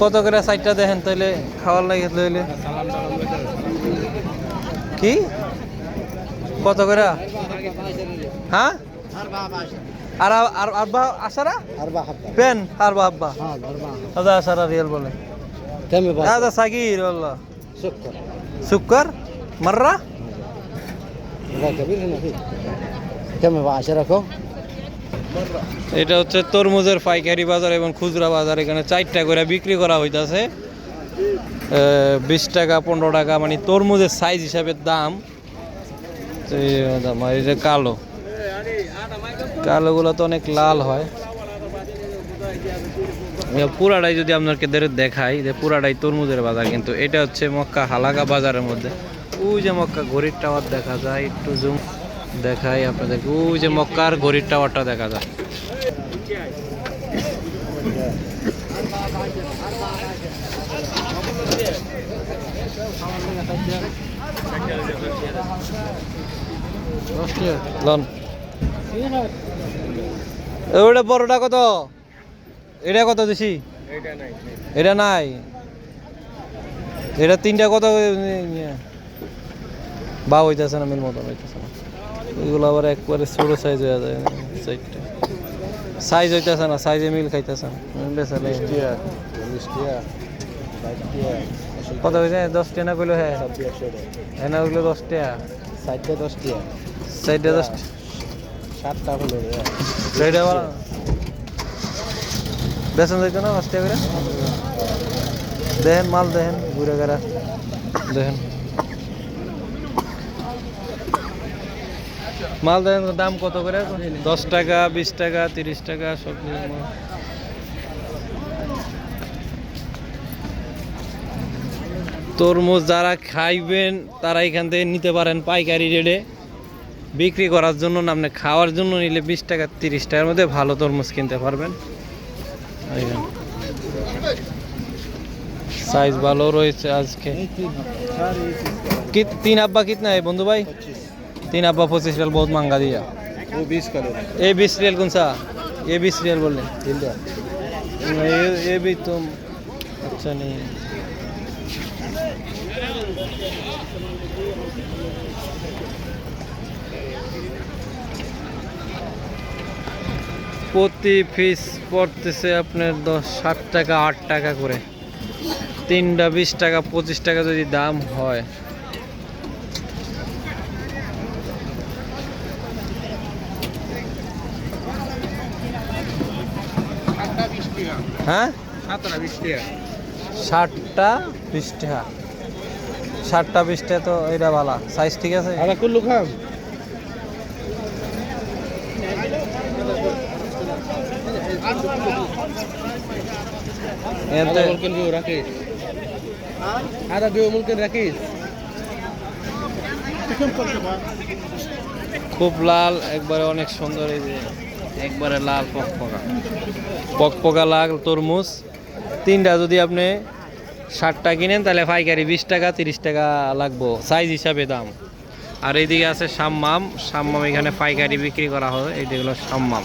কত করে সাইডটা দেখেন তাহলে খাওয়ার লাগে লইলে কি কত করে হ্যাঁ আর আর আর বা আসারা أربعة حبة পেন আর বা আব্বা ها أربعة আদা আসারা রিয়েল বলে كم يبغى هذا صغير والله سكر سكر مرة هذا كبير هنا فيه كم يبغى عشرة এটা হচ্ছে তরমুজের পাইকারি বাজার এবং খুচরা বাজার। এখানে চারটা করে বিক্রি করা হইতাছে। বিশ টাকা, পনেরো টাকা মানে তরমুজের সাইজ হিসাবে দাম। এই যে কালো। কালোগুলো তো অনেক লাল হয়। পুরাটাই যদি আপনাকে দেখাই, যে পুরাটাই তরমুজের বাজার, কিন্তু এটা হচ্ছে মক্কা হালাকা বাজারের মধ্যে। ওই যে মক্কা ঘড়ির টাওয়ার দেখা যায়, একটু জুম দেখাই আপনাদের ওই যে মক্কার ঘড়ির টাওয়ারটা দেখা যায়। ওটা বড়টা কত? এটা কত দিছি? এটা নাই। এটা তিনটা কত? বা হইতেছে না মিল মতন হইতেছে না। এগুলো আবার একবারে ছোট সাইজ হয়ে যায় সাইডটা সাইজ হইতেছে না সাইজে মিল খাইতেছে কত হয়েছে দশ টাকা কইলো হ্যাঁ? এনা হইল দশ টাকা সাইডে দশ টিয়া। সাইডে দশ সাতটা হলো সাইডে আবার বেসন যাইতো না দশ টাকা করে? দেখেন মাল দেখেন ঘুরে গেরা দেখেন। মালদার দাম কত করে? দশ টাকা, বিশ টাকা, তিরিশ টাকা, সব তরমুজ যারা খাইবেন, তারা এখান থেকে নিতে পারেন পাইকারি রেটে। বিক্রি করার জন্য না আপনি খাওয়ার জন্য নিলে বিশ টাকা, তিরিশ টাকার মধ্যে ভালো তরমুজ কিনতে পারবেন। সাইজ ভালো রয়েছে আজকে। তিন আব্বা কিতনা বন্ধু ভাই? तीन अब्बा पच्चीस रियल बहुत महंगा दिया वो बीस करो ये बीस रियल कौन सा ये बीस रियल बोल रहे इंडिया ये ये भी तुम अच्छा नहीं है প্রতি পিস পড়তেছে আপনার দশ ষাট টাকা আট টাকা করে তিনটা বিশ টাকা পঁচিশ টাকা যদি দাম হয় হ্যাঁ? ষাটটা বিশ টাকা ষাটটা বিশ টাকা তো এটা ভালো। সাইজ ঠিক আছে? আরে কুল্লু খাম ভিউ রাখিস। আদা ভিউ মুলকিন রাখিস। খুব লাল একবারে অনেক সুন্দর এই যে। একবারে লাল পকপকা পকপকা লাল তরমুজ। তিনটা যদি আপনি ষাটটা কিনেন, তাহলে পাইকারি বিশ টাকা, তিরিশ টাকা লাগবো। সাইজ হিসাবে দাম। আর এইদিকে আছে সাম্মাম। সাম্মাম এখানে পাইকারি বিক্রি করা হয়। হলো সাম্মাম।